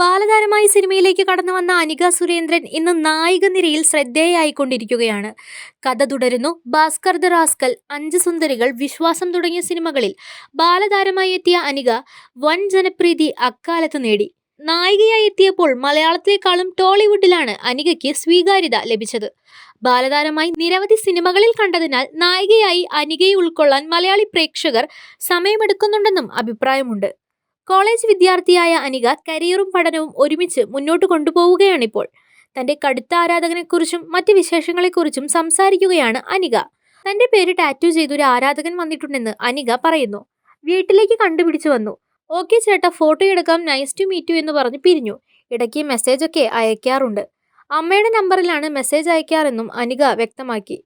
ബാലതാരമായി സിനിമയിലേക്ക് കടന്നു വന്ന അനിക സുരേന്ദ്രൻ ഇന്ന് നായിക നിരയിൽ ശ്രദ്ധേയായിക്കൊണ്ടിരിക്കുകയാണ്. കഥ തുടരുന്നു. ഭാസ്കർ ദ റാസ്കൽ അഞ്ച് സുന്ദരികൾ വിശ്വാസം തുടങ്ങിയ സിനിമകളിൽ ബാലതാരമായി എത്തിയ അനിക വൻ ജനപ്രീതി അക്കാലത്ത് നേടി. നായികയായി എത്തിയപ്പോൾ മലയാളത്തെക്കാളും ടോളിവുഡിലാണ് അനികയ്ക്ക് സ്വീകാര്യത ലഭിച്ചത്. ബാലതാരമായി നിരവധി സിനിമകളിൽ കണ്ടതിനാൽ നായികയായി അനികയെ ഉൾക്കൊള്ളാൻ മലയാളി പ്രേക്ഷകർ സമയമെടുക്കുന്നുണ്ടെന്നും അഭിപ്രായമുണ്ട്. കോളേജ് വിദ്യാർത്ഥിയായ അനിക കരിയറും പഠനവും ഒരുമിച്ച് മുന്നോട്ട് കൊണ്ടുപോവുകയാണിപ്പോൾ. തന്റെ കടുത്ത ആരാധകനെക്കുറിച്ചും മറ്റ് വിശേഷങ്ങളെക്കുറിച്ചും സംസാരിക്കുകയാണ് അനിക. തന്റെ പേര് ടാറ്റു ചെയ്തൊരു ആരാധകൻ വന്നിട്ടുണ്ടെന്ന് അനിക പറയുന്നു. വീട്ടിലേക്ക് കണ്ടുപിടിച്ചു വന്നു. ഓക്കെ ചേട്ടാ ഫോട്ടോ എടുക്കാം നൈസ് ടു മീറ്റ് യു എന്ന് പറഞ്ഞ് പിരിഞ്ഞു. ഇടയ്ക്ക് മെസ്സേജൊക്കെ അയക്കാറുണ്ട്. അമ്മയുടെ നമ്പറിലാണ് മെസ്സേജ് അയക്കാറെന്നും അനിക വ്യക്തമാക്കി.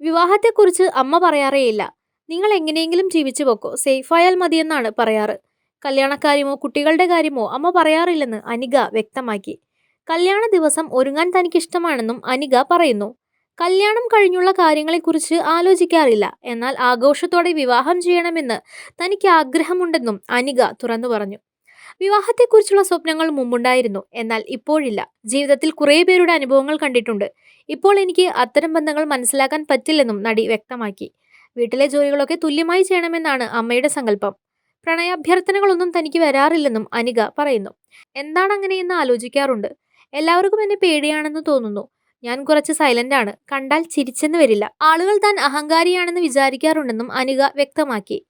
വിവാഹത്തെക്കുറിച്ച് അമ്മ പറയാറേയില്ല. നിങ്ങൾ എങ്ങനെയെങ്കിലും ജീവിച്ചു പോക്കോ. സേഫായാൽ മതിയെന്നാണ് പറയാറ്. കല്യാണക്കാര്യമോ കുട്ടികളുടെ കാര്യമോ അമ്മ പറയാറില്ലെന്ന് അനിക വ്യക്തമാക്കി. കല്യാണ ദിവസം ഒരുങ്ങാൻ തനിക്കിഷ്ടമാണെന്നും അനിക പറയുന്നു. കല്യാണം കഴിഞ്ഞുള്ള കാര്യങ്ങളെക്കുറിച്ച് ആലോചിക്കാറില്ല. എന്നാൽ ആഘോഷത്തോടെ വിവാഹം ചെയ്യണമെന്ന് തനിക്ക് ആഗ്രഹമുണ്ടെന്നും അനിക തുറന്നു പറഞ്ഞു. വിവാഹത്തെക്കുറിച്ചുള്ള സ്വപ്നങ്ങൾ മുമ്പുണ്ടായിരുന്നു. എന്നാൽ ഇപ്പോഴില്ല. ജീവിതത്തിൽ കുറേ പേരുടെ അനുഭവങ്ങൾ കണ്ടിട്ടുണ്ട്. ഇപ്പോൾ എനിക്ക് അത്തരം ബന്ധങ്ങൾ മനസ്സിലാക്കാൻ പറ്റില്ലെന്നും നടി വ്യക്തമാക്കി. വീട്ടിലെ ജോലികളൊക്കെ തുല്യമായി ചെയ്യണമെന്നാണ് അമ്മയുടെ സങ്കല്പം. പ്രണയാഭ്യർത്ഥനകളൊന്നും തനിക്ക് വരാറില്ലെന്നും അനിക പറയുന്നു. എന്താണ് അങ്ങനെയെന്ന് ആലോചിക്കാറുണ്ട്. എല്ലാവർക്കും എന്നെ പേടിയാണെന്ന് തോന്നുന്നു. ഞാൻ കുറച്ച് സൈലന്റ് ആണ്. കണ്ടാൽ ചിരിച്ചെന്ന് വരില്ല. ആളുകൾ താൻ അഹങ്കാരിയാണെന്ന് വിചാരിക്കാറുണ്ടെന്നും അനിക വ്യക്തമാക്കി.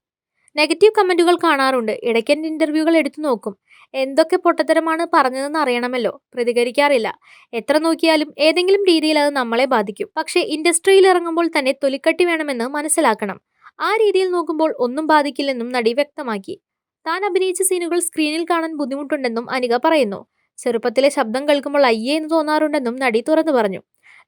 നെഗറ്റീവ് കമന്റുകൾ കാണാറുണ്ട്. ഇടയ്ക്ക് എന്റെ ഇന്റർവ്യൂകൾ എടുത്തു നോക്കും. എന്തൊക്കെ പൊട്ടത്തരമാണ് പറഞ്ഞതെന്ന് അറിയണമല്ലോ. പ്രതികരിക്കാറില്ല. എത്ര നോക്കിയാലും ഏതെങ്കിലും രീതിയിൽ അത് നമ്മളെ ബാധിക്കും. പക്ഷേ ഇൻഡസ്ട്രിയിൽ ഇറങ്ങുമ്പോൾ തന്നെ തൊലിക്കട്ടി വേണമെന്ന് മനസ്സിലാക്കണം. ആ രീതിയിൽ നോക്കുമ്പോൾ ഒന്നും ബാധിക്കില്ലെന്നും നടി വ്യക്തമാക്കി. താൻ അഭിനയിച്ച സീനുകൾ സ്ക്രീനിൽ കാണാൻ ബുദ്ധിമുട്ടുണ്ടെന്നും അനിക പറയുന്നു. ചെറുപ്പത്തിലെ ശബ്ദം കേൾക്കുമ്പോൾ അയ്യേ എന്ന് തോന്നാറുണ്ടെന്നും നടി തുറന്നു പറഞ്ഞു.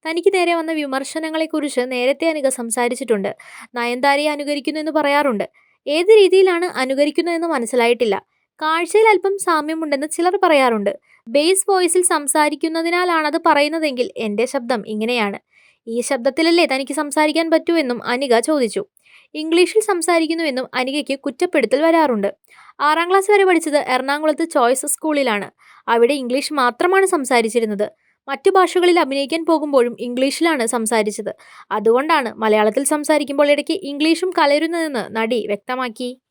തനിക്ക് നേരെ വന്ന വിമർശനങ്ങളെക്കുറിച്ച് നേരത്തെ അനിക സംസാരിച്ചിട്ടുണ്ട്. നയൻതാരയെ അനുകരിക്കുന്നു എന്ന് പറയാറുണ്ട്. ഏത് രീതിയിലാണ് അനുകരിക്കുന്നതെന്ന് മനസ്സിലായിട്ടില്ല. കാഴ്ചയിൽ അല്പം സാമ്യമുണ്ടെന്ന് ചിലർ പറയാറുണ്ട്. ബേസ് വോയിസിൽ സംസാരിക്കുന്നതിനാലാണത് പറയുന്നതെങ്കിൽ എന്റെ ശബ്ദം ഇങ്ങനെയാണ്. ഈ ശബ്ദത്തിലല്ലേ തനിക്ക് സംസാരിക്കാൻ പറ്റൂ എന്നും അനിക ചോദിച്ചു. ഇംഗ്ലീഷിൽ സംസാരിക്കുന്നുവെന്നും അനികയ്ക്ക് കുറ്റപ്പെടുത്തൽ വരാറുണ്ട്. ആറാം ക്ലാസ് വരെ പഠിച്ചത് എറണാകുളത്ത് ചോയ്സ് സ്കൂളിലാണ്. അവിടെ ഇംഗ്ലീഷ് മാത്രമാണ് സംസാരിച്ചിരുന്നത്. മറ്റു ഭാഷകളിൽ അഭിനയിക്കാൻ പോകുമ്പോഴും ഇംഗ്ലീഷിലാണ് സംസാരിച്ചത്. അതുകൊണ്ടാണ് മലയാളത്തിൽ സംസാരിക്കുമ്പോൾ ഇടയ്ക്ക് ഇംഗ്ലീഷും കലരുന്നതെന്ന് നടി വ്യക്തമാക്കി.